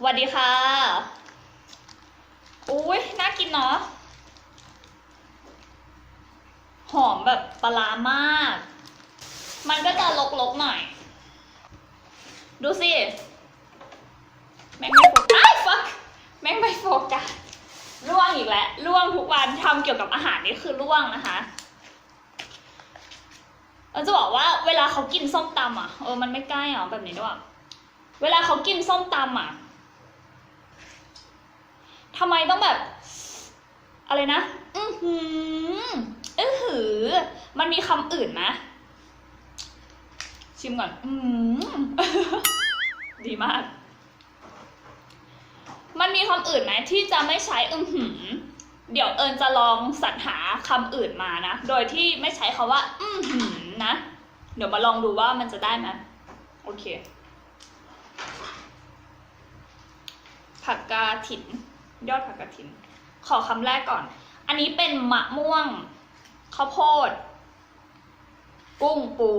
สวัสดีค่ะ อุ้ยน่ากินเนาะ หอมแบบปลาร้ามาก มันก็จะลกๆหน่อย ดูสิ แม่งไม่โฟกัสอ้าย fuck แม่งไม่โฟกัสล่วงอีกแล้ว ล่วงทุกวันทำเกี่ยวกับอาหารนี่คือล่วงนะคะเราจะบอกว่าเวลาเขากินส้มตำอะ เออ มันไม่ใกล้อะแบบนี้ด้วย เวลาเขากินส้มตำอะ ทำไมต้องแบบ อะไรนะ อือหืออือหือ มันมีคำอื่นไหมชิมก่อน อืมดีมาก มันมีคำอื่นไหมที่จะไม่ใช้อือหือ เดี๋ยวเอิญจะลองสรรหาคำอื่นมานะ โดยที่ไม่ใช้คาว่า อือหือนะ เดี๋ยวมาลองดูว่ามันจะได้ไหมโอเคผักกาถิ่น ยอดผักกาถิน ขอคำแรกก่อน อันนี้เป็นมะม่วงข้าวโพด กุ้งปู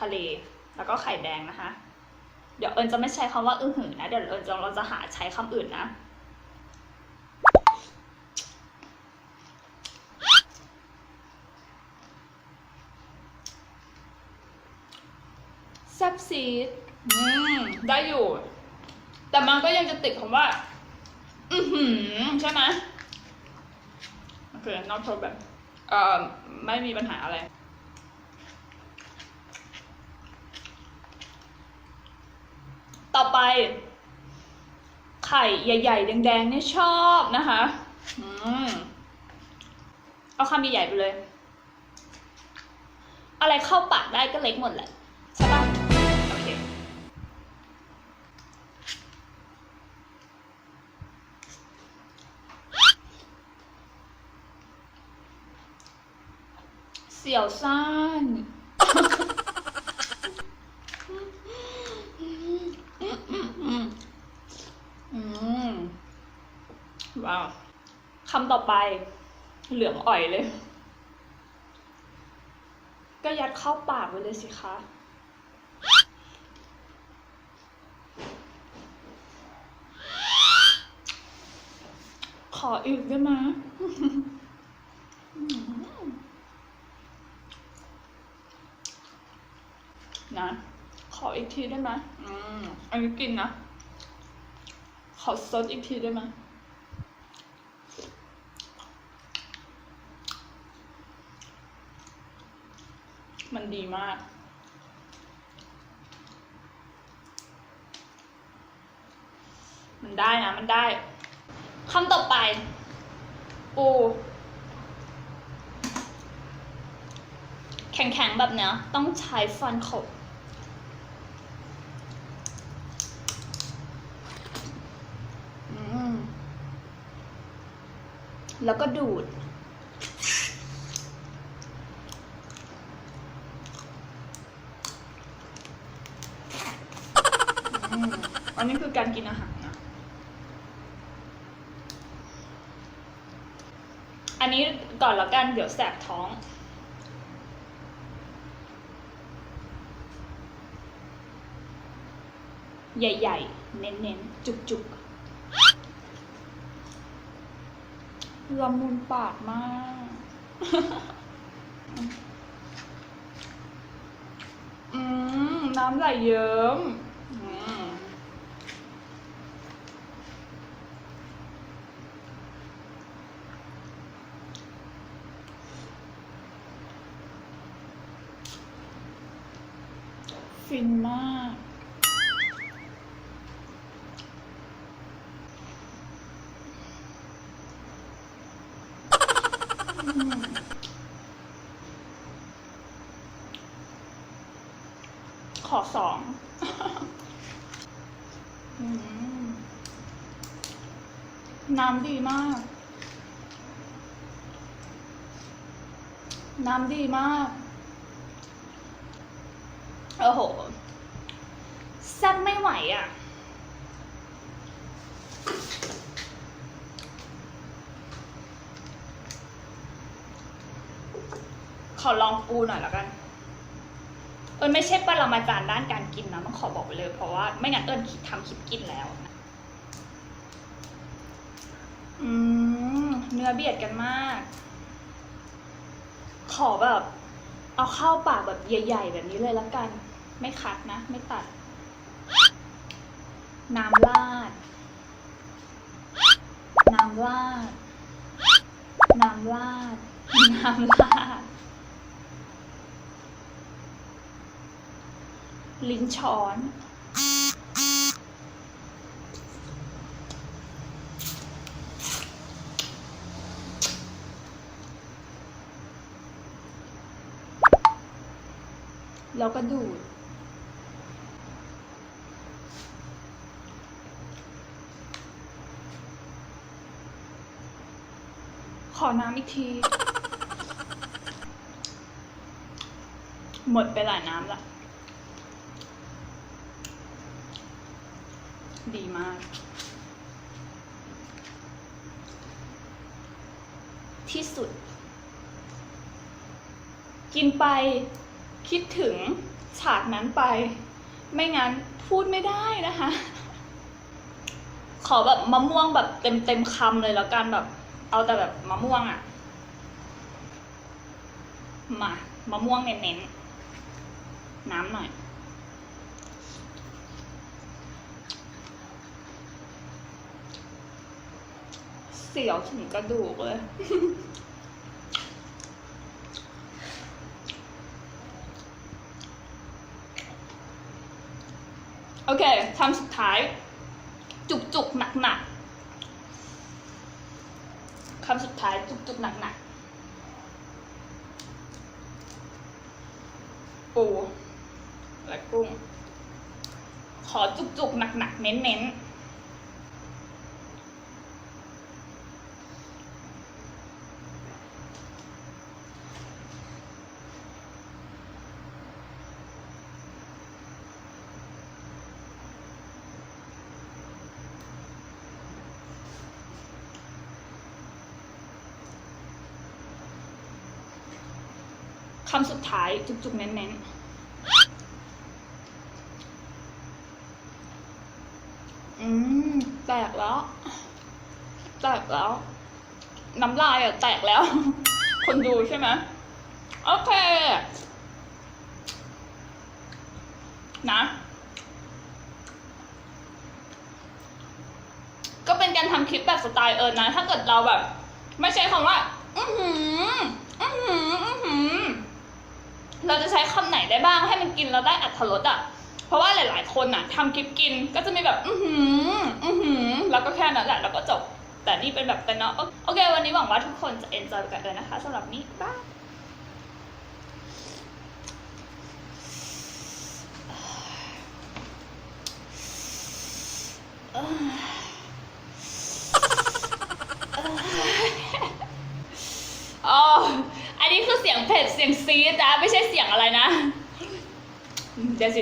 ทะเล แล้วก็ไข่แดงนะคะ เดี๋ยวเอิญจะไม่ใช้คำว่าอื้อหือนะ เดี๋ยวเอิญจะเราจะหาใช้คำอื่นนะ แซ่บซีดอืมได้อยู่ แต่มันก็ยังจะติดคำว่า อือหือใช่ไหมโอเค not problem เอ่อ ไม่มีปัญหาอะไร ต่อไป ไข่ใหญ่ๆ แดงๆเนี่ยชอบนะคะ อืม เอาคำใหญ่ๆไปเลย อะไรเข้าปากได้ก็เล็กหมดแหละใช่ปะโอเค เสี่ยวซ่านว้าวคำต่อไป เหลืองอ่อยเลย ก็ยัดเข้าปากไปเลยสิคะขออีกได้ไหม นะ ขออีกทีได้ไหมอืมอันนี้กินนะ ขอซดอีกทีได้ไหมมันดีมาก มันได้นะ มันได้คำต่อไป ปู แข็งๆ แบบเนี้ย ต้องใช้ฟันขบ อืม แล้วก็ดูด อันนี้คือการกินอาหารนะ อันนี้ก่อนแล้วกัน เดี๋ยวแสบท้องใหญ่ ๆ เน้น ๆ จุก ๆ ละมุนปากมาก อืม น้ำไหลเยิ้มอืมฟินมาก ขอสองอน้ำดีมาก น้ำดีมาก โอ้โหแซ่บไม่ไหวอะ อลองปูหน่อยแล้วกัน เอิญไม่ใช่ปรมาจารย์ด้านการกินนะต้องขอบอกไปเลย เพราะว่าไม่งั้นเอิญทำคลิปกินแล้วนะอืมเนื้อเบียดกันมาก ขอแบบ เอาเข้าปากแบบใหญ่ๆแบบนี้เลยละกัน ไม่คัดนะ ไม่ตัด น้ำราด น้ำราด น้ำราด น้ำราด ลิ้นช้อน แล้วก็ดูดขอน้ำอีกที หมดไปหลายน้ำละ ดีมาก ที่สุด กินไปคิดถึงฉากนั้นไป ไม่งั้นพูดไม่ได้นะคะ ขอแบบมะม่วงแบบเต็มเต็มคำเลยแล้วกันแบบ เอาแต่แบบมะม่วงอะมามะม่วงเน้นๆน้ำหน่อย เสียวถึงกระดูกเลย โอเคคำสุดท้าย จุกจุกหนักหนักคำสุดท้ายจุกจุกหนักหนักปูและกุ้ง ขอจุกจุกหนักหนักเน้นเน้น คำสุดท้ายจุกๆเน้นๆอืม แตกแล้ว แตกแล้ว น้ำลายอะแตกแล้ว คนดูใช่ไหมโอเค นะ ก็เป็นการทำคลิปแบบสไตล์เอิร์นนะ ถ้าเกิดเราแบบ ไม่ใช้คำว่า อือหือ อือหือ อือหือ เราจะใช้คำไหนได้บ้างให้มันกินเราได้อัตรสอะ เพราะว่าหลาย ๆ คนอะทำคลิปกินก็จะมีแบบ อือหือ อือหือ แล้วก็แค่นั้นแหละแล้วก็จบ แต่นี่เป็นแบบเป็นเนาะ โอเค วันนี้หวังว่าทุกคนจะเอนจอยกันเลยนะคะสำหรับนี้บาย อัน